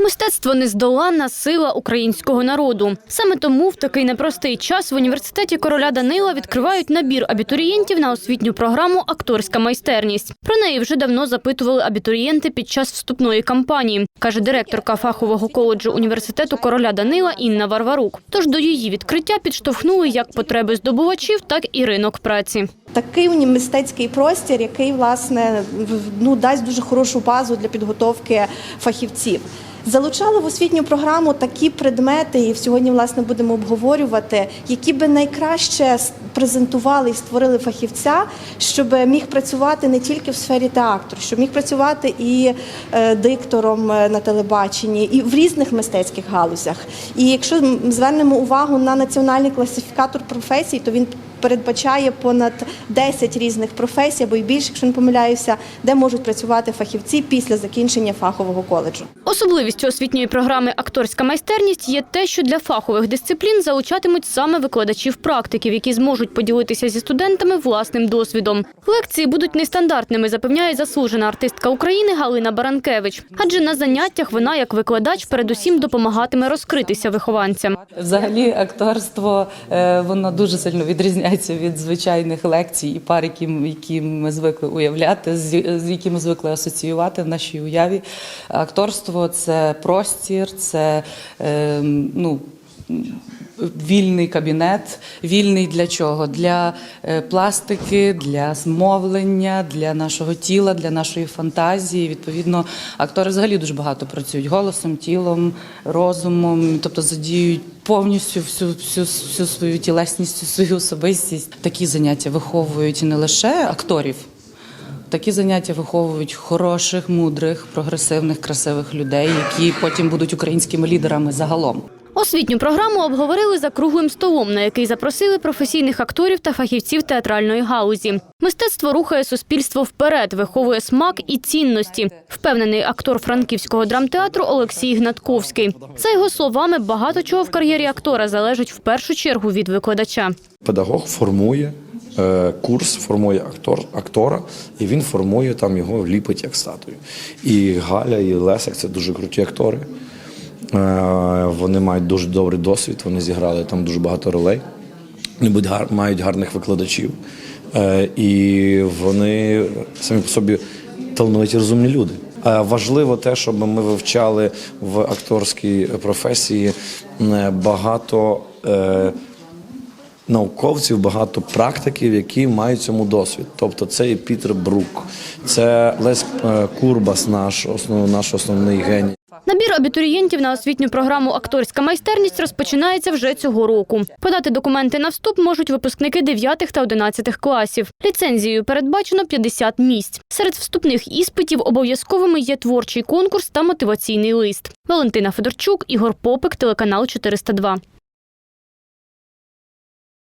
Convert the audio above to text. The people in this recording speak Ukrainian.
Мистецтво нездоланна сила українського народу. Саме тому в такий непростий час в університеті короля Данила відкривають набір абітурієнтів на освітню програму Акторська майстерність. Про неї вже давно запитували абітурієнти під час вступної кампанії, каже директорка фахового коледжу університету короля Данила Інна Варварук. Тож до її відкриття підштовхнули як потреби здобувачів, так і ринок праці. Такий університетський простір, який власне ну дасть дуже хорошу базу для підготовки фахівців. Залучали в освітню програму такі предмети, і сьогодні власне будемо обговорювати, які би найкраще презентували і створили фахівця, щоб міг працювати не тільки в сфері театру, щоб міг працювати і е, диктором е, на телебаченні, і в різних мистецьких галузях. І якщо звернемо увагу на національний класифікатор професій, то він передбачає понад 10 різних професій, або й більше, якщо не помиляюся, де можуть працювати фахівці після закінчення фахового коледжу. Особливістю освітньої програми Акторська майстерність є те, що для фахових дисциплін залучатимуть саме викладачів практиків, які зможуть поділитися зі студентами власним досвідом. Лекції будуть нестандартними, запевняє заслужена артистка України Галина Баранкевич. Адже на заняттях вона, як викладач, передусім допомагатиме розкритися вихованцям. Взагалі, акторство е, воно дуже сильно відрізняється від звичайних лекцій і пар, які, які ми звикли уявляти, з, якими звикли асоціювати в нашій уяві. Акторство це простір, це е, ну. Вільний кабінет, вільний для чого? Для е, пластики, для змовлення, для нашого тіла, для нашої фантазії. Відповідно, актори взагалі дуже багато працюють голосом, тілом, розумом, тобто задіють повністю всю, всю, всю свою тілесність, свою особистість. Такі заняття виховують не лише акторів. Такі заняття виховують хороших, мудрих, прогресивних, красивих людей, які потім будуть українськими лідерами загалом. Освітню програму обговорили за круглим столом, на який запросили професійних акторів та фахівців театральної галузі. Мистецтво рухає суспільство вперед, виховує смак і цінності. Впевнений актор франківського драмтеатру Олексій Гнатковський. За його словами, багато чого в кар'єрі актора залежить в першу чергу від викладача. Педагог формує е, курс, формує актор, актора, і він формує там його ліпить як статую. І Галя, і Лесик це дуже круті актори. Е, вони мають дуже добрий досвід, вони зіграли там дуже багато ролей. Вони мають гарних викладачів. Е, і вони самі по собі талановиті розумні люди. Е, Важливо те, щоб ми вивчали в акторській професії багато науковців, багато практиків, які мають цьому досвід. Тобто це і Пітер Брук, це Лесь е, Курбас, наш основ, наш основний геній. Набір абітурієнтів на освітню програму Акторська майстерність розпочинається вже цього року. Подати документи на вступ можуть випускники 9 та 11 класів. Ліцензією передбачено 50 місць. Серед вступних іспитів обов'язковими є творчий конкурс та мотиваційний лист. Валентина Федорчук, Ігор Попик, телеканал 402.